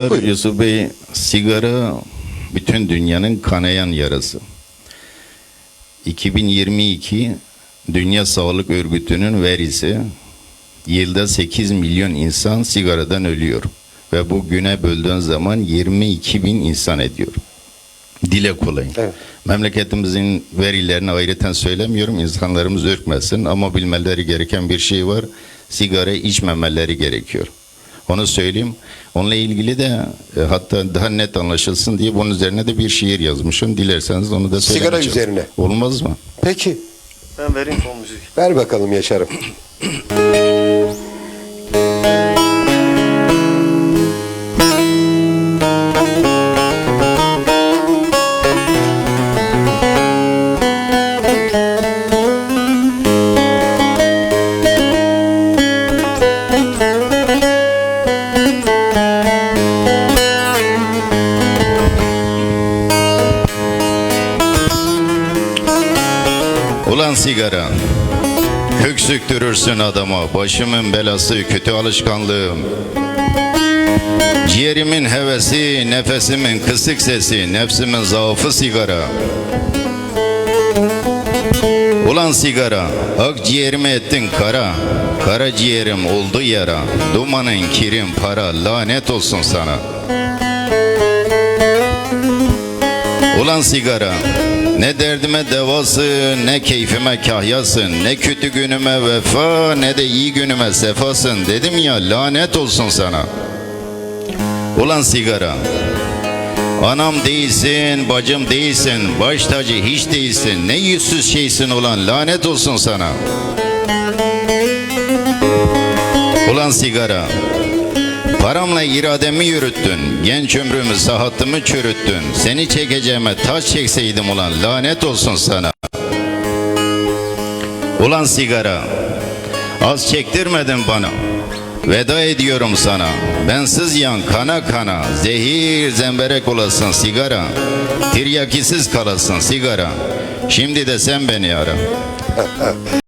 Yusuf Bey, sigara bütün dünyanın kanayan yarası. 2022 Dünya Sağlık Örgütü'nün verisi yılda 8 milyon insan sigaradan ölüyor. Ve bu güne böldüğün zaman 22 bin insan ediyor. Dile kolay. Evet. Memleketimizin verilerini ayrıca söylemiyorum. insanlarımız ürkmesin ama bilmeleri gereken bir şey var. Sigara içmemeleri gerekiyor. Onu söyleyeyim. Onunla ilgili de e, hatta daha net anlaşılsın diye bunun üzerine de bir şiir yazmışım. Dilerseniz onu da Sigara söylemeyeceğim. üzerine. Olmaz mı? Peki. Ben vereyim fon müziği. Ver bakalım Yaşar'ım. Ulan sigara. Kök söktürürsün adama. Başımın belası, kötü alışkanlığım. Ciğerimin hevesi, nefesimin kısık sesi, nefsimin zaafı sigara. Ulan sigara, akciğerimi ettin kara. Kara ciğerim oldu yara. Dumanın kirim para, lanet olsun sana. Ulan sigara ne derdime devasın ne keyfime kahyasın ne kötü günüme vefa ne de iyi günüme sefasın dedim ya lanet olsun sana. Ulan sigara Anam değilsin, bacım değilsin, baş tacı hiç değilsin. Ne yüzsüz şeysin ulan, lanet olsun sana. Ulan sigara, Paramla irademi yürüttün, genç ömrümü sahatımı çürüttün. Seni çekeceğime taş çekseydim ulan lanet olsun sana. Ulan sigara, az çektirmedin bana. Veda ediyorum sana. Bensiz yan kana kana, zehir zemberek olasın sigara. Tiryakisiz kalasın sigara. Şimdi de sen beni ara.